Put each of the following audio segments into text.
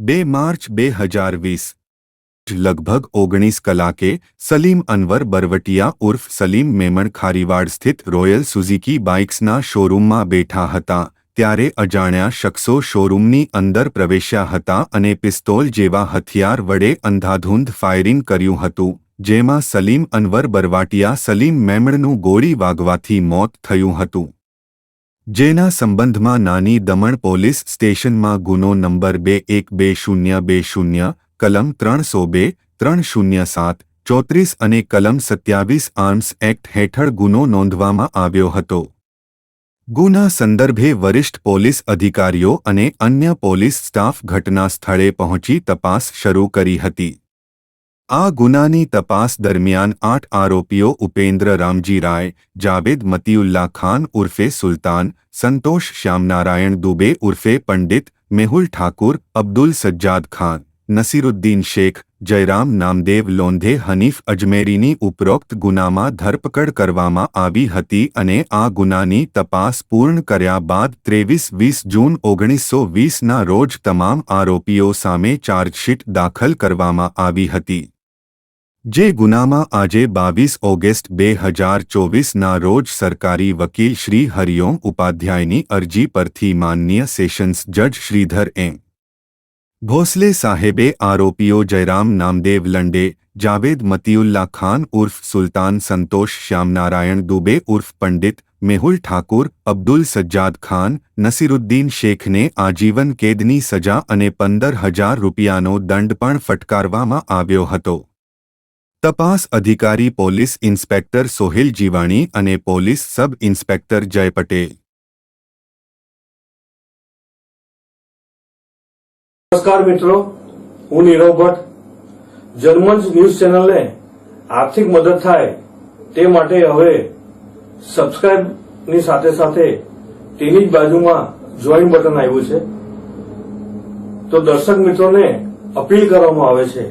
બે માર્ચ બે હજાર વીસ. લગભગ ઓગણીસ કલાકે સલીમ અનવર બરવટિયા ઉર્ફ સલીમ મેમણ ખારીવાડ સ્થિત રોયલ સુઝુકી બાઇક્સના શોરૂમમાં બેઠા હતા, ત્યારે અજાણ્યા શખ્સો શોરૂમની અંદર પ્રવેશ્યા હતા અને પિસ્તોલ જેવા હથિયાર વડે અંધાધૂંધ ફાયરિંગ કર્યું હતું, જેમાં સલીમ અનવર બરવાટિયા સલીમ મેમણનું ગોળી વાગવાથી મોત થયું હતું. જેના સંબંધમાં નાની દમણ પોલીસ સ્ટેશનમાં ગુનો નંબર બે એક બે શૂન્ય બે શૂન્ય, કલમ ત્રણસો બે, ત્રણ શૂન્ય સાત, ચોત્રીસ અને કલમ સત્યાવીસ આર્મ્સ એક્ટ હેઠળ ગુનો નોંધવામાં આવ્યો હતો. ગુના સંદર્ભે વરિષ્ઠ પોલીસ અધિકારીઓ અને અન્ય પોલીસ સ્ટાફ ઘટના સ્થળે પહોંચી તપાસ શરૂ કરી હતી. આ ગુનાની તપાસ દરમિયાન આઠ આરોપીઓ ઉપેન્દ્ર રામજી રાય, જાવેદ મતીઉલ્લા ખાન ઉર્ફે સુલતાન, સંતોષ શ્યામનારાયણ દુબે ઉર્ફે પંડિત, મેહુલ ઠાકુર, અબ્દુલ સજ્જાદ ખાન, નસીરુદ્દીન શેખ, જયરામ નામદેવ લોંધે હનીફ અજમેરીની ઉપરોક્ત ગુનામાં ધરપકડ કરવામાં આવી હતી અને આ ગુનાની તપાસ પૂર્ણ કર્યા બાદ ત્રેવીસ વીસ જૂન ઓગણીસો વીસના રોજ તમામ આરોપીઓ સામે ચાર્જશીટ દાખલ કરવામાં આવી હતી. જે ગુનામાં આજે બાવીસ ઓગસ્ટ બે હજાર ચોવીસના રોજ સરકારી વકીલ શ્રી હરિઓમ ઉપાધ્યાયની અરજી પરથી માનનીય સેશન્સ જજ શ્રીધર એમ. ભોસલે સાહેબે આરોપીઓ જયરામ નામદેવ લંડે, જાવેદ મતીઉલ્લા ખાન ઉર્ફ સુલતાન સંતોષ શ્યામનારાયણ દુબે ઉર્ફ પંડિત મેહુલ ઠાકુર, અબ્દુલ સજ્જાદ ખાન, નસીરુદ્દીન શેખને આજીવન કેદની સજા અને પંદર હજાર રૂપિયાનો દંડ પણ ફટકારવામાં આવ્યો હતો. તપાસ અધિકારી પોલીસ ઇન્સ્પેક્ટર સોહિલ જીવાણી અને પોલીસ સબ ઇન્સ્પેક્ટર જય પટેલ. નમસ્કાર મિત્રો, હું નીરવ ભટ્ટ. જર્મન્સ ન્યૂઝ ચેનલને આર્થિક મદદ થાય તે માટે હવે સબસ્ક્રાઇબની સાથે સાથે તેની જ બાજુમાં જોઈન બટન આવ્યું છે. તો દર્શક મિત્રોને અપીલ કરવામાં આવે છે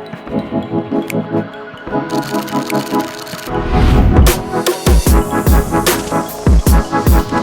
Thank you.